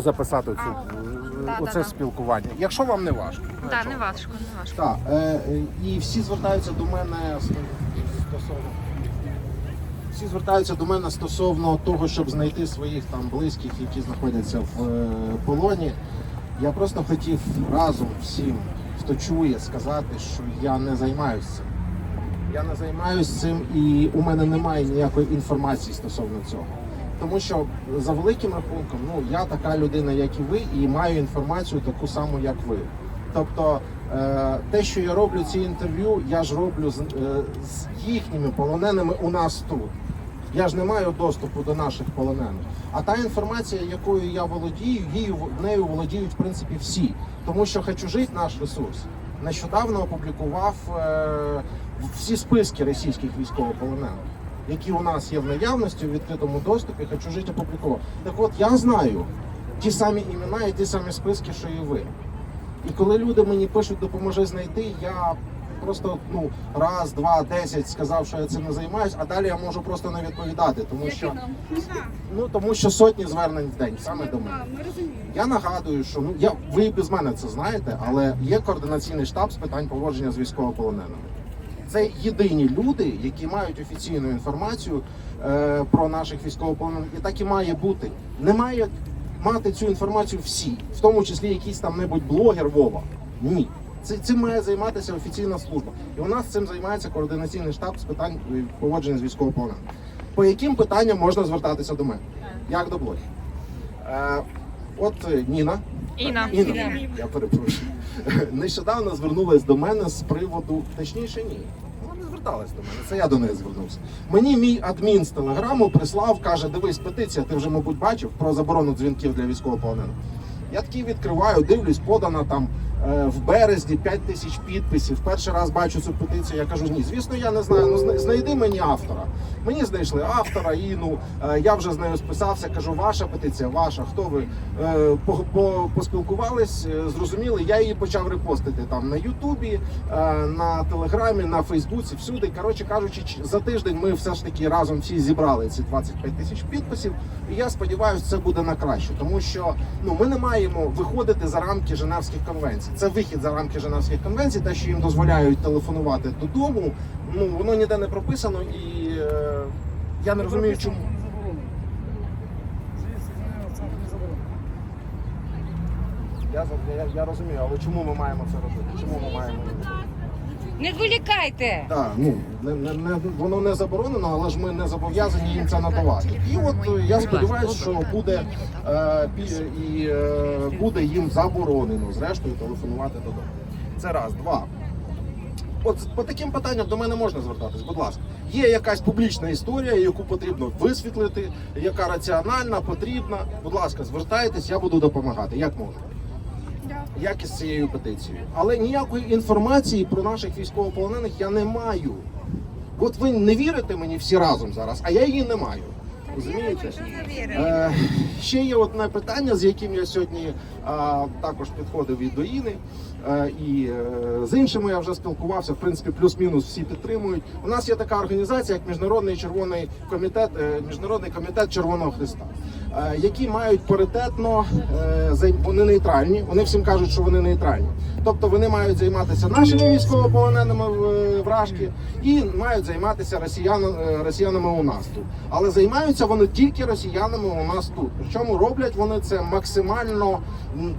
записати цю да, оце да, да. спілкування. Якщо вам не важко. Так, не важко, не важко. Так, е, е, і всі звертаються до мене стосовно. Всі звертаються до мене стосовно того, щоб знайти своїх там близьких, які знаходяться в е, полоні. Я просто хотів разом всім, хто чує, сказати, що я не займаюся цим. Я не займаюся цим і у мене немає ніякої інформації стосовно цього. Тому що за великим рахунком, ну я така людина, як і ви, і маю інформацію таку саму, як ви. Тобто е, те, що я роблю ці інтерв'ю, я ж роблю з, е, з їхніми полоненими у нас тут. Я ж не маю доступу до наших полонених. А та інформація, якою я володію, її нею володіють в принципі всі. Тому що хочу жити наш ресурс. Нещодавно опублікував е, всі списки російських військовополонених, які у нас є в наявності у відкритому доступі. Хочу жити опублікував. Так от я знаю ті самі імена і ті самі списки, що і ви. І коли люди мені пишуть, допоможи знайти, я просто ну раз, два, десять сказав, що я цим не займаюсь, а далі я можу просто не відповідати, тому що ну тому що сотні звернень в день саме до мене. Я нагадую, що ну я ви без мене це знаєте, але є координаційний штаб з питань поводження з військовополоненими. Це єдині люди, які мають офіційну інформацію е, про наших військовополонених, і так і має бути. Не має мати цю інформацію всі, в тому числі якийсь там небудь блогер Вова. Ні. Це цим має займатися офіційна служба. І у нас цим займається координаційний штаб з питань е, поводження з військовополоненими. По яким питанням можна звертатися до мене? Як до блогів? Е, от е, Ніна. Інна. Інна, я перепрошую. Нещодавно звернулась до мене з приводу, точніше, ні. Вона не зверталась до мене, це я до неї звернувся. Мені мій адмін з телеграму прислав, каже: дивись, петиція, ти вже, мабуть, бачив про заборону дзвінків для військовополонених. Я такий відкриваю, дивлюсь, подана там в березні 5 тисяч підписів. Перший раз бачу цю петицію. Я кажу, ні, звісно, я не знаю. Ну зна- знайди мені автора. Мені знайшли автора, і ну е, я вже з нею списався. Кажу, ваша петиція, ваша. Хто ви Е, по, по, поспілкувались, е, зрозуміли. Я її почав репостити там на Ютубі, е, на Телеграмі, на Фейсбуці, всюди. Коротше кажучи, за тиждень ми все ж таки разом всі зібрали ці 25 тисяч підписів. І я сподіваюся, це буде на краще, тому що ну ми не маємо виходити за рамки Женевських конвенцій. Це вихід за рамки Женевських конвенцій, те, що їм дозволяють телефонувати додому. Ну воно ніде не прописано, і е, я не розумію, чому. Я, я, я розумію, але чому ми маємо це робити? Чому ми маємо Не зволікайте! так, ну не, не, не воно не заборонено, але ж ми не зобов'язані їм це надавати. І от е, я сподіваюся, що буде е, і е, буде їм заборонено зрештою телефонувати додому. Це раз, два. От по таким питанням до мене можна звертатись, будь ласка. Є якась публічна історія, яку потрібно висвітлити, яка раціональна, потрібна. Будь ласка, звертайтесь, я буду допомагати. Як можу. Як із цією петицією. Але ніякої інформації про наших військовополонених я не маю. От ви не вірите мені всі разом зараз, а я її не маю. Розумієте? Е, ще є одне питання, з яким я сьогодні е, також підходив і до Іни, е, і е, з іншими я вже спілкувався. В принципі, плюс-мінус всі підтримують. У нас є така організація, як Міжнародний червоний комітет, е, Міжнародний комітет Червоного Христа, які мають паритетно е, вони нейтральні. Вони всім кажуть, що вони нейтральні. Тобто вони мають займатися нашими військовополоненими е, вражки і мають займатися росіян, е, росіянами у нас тут. Але займаються вони тільки росіянами у нас тут. Причому роблять вони це максимально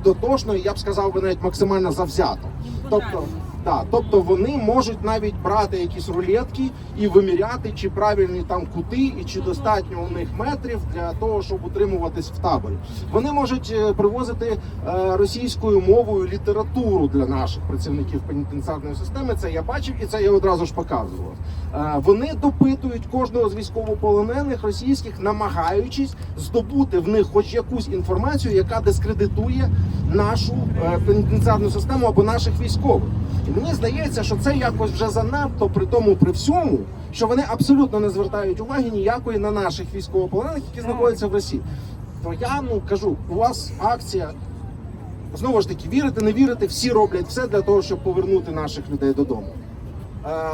дотошно, і я б сказав би навіть максимально завзято. Тобто, да, тобто вони можуть навіть брати якісь рулетки і виміряти, чи правильні там кути, і чи достатньо у них метрів для того, щоб утримуватись в таборі. Вони можуть е, привозити е, російською мовою літературу для наших працівників пенітенціарної системи. Це я бачив і це я одразу ж показував. Е, Вони допитують кожного з військовополонених російських, намагаючись здобути в них хоч якусь інформацію, яка дискредитує нашу е, пенітенціарну систему або наших військових. І мені здається, що це якось вже занадто при тому, при всьому, що вони абсолютно не звертають уваги ніякої на наших військовополонених, які знаходяться в Росії. То я ну кажу, у вас акція. Знову ж таки, вірити, не вірити, всі роблять все для того, щоб повернути наших людей додому. Е,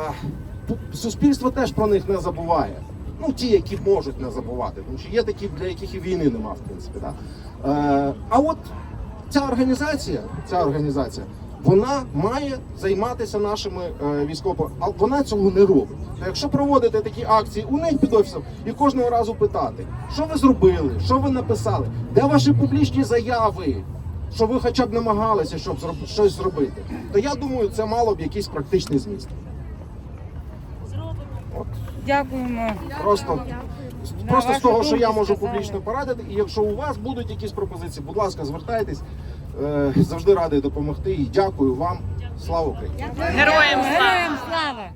суспільство теж про них не забуває. Ну, ті, які можуть не забувати, тому що є такі, для яких і війни нема, в принципі. Да? Е, а от ця організація, ця організація, вона має займатися нашими е, військовими, а вона цього не робить. То якщо проводити такі акції у них під офісом і кожного разу питати, що ви зробили, що ви написали, де ваші публічні заяви, що ви хоча б намагалися, щоб зроб- щось зробити, то я думаю, це мало б якийсь практичний зміст. От Дякуємо. просто. Просто з того, що я можу сказали. публічно порадити, і якщо у вас будуть якісь пропозиції, будь ласка, звертайтесь. Е, Завжди радий допомогти і дякую вам. Слава Україні! Героям слава! Героям слава!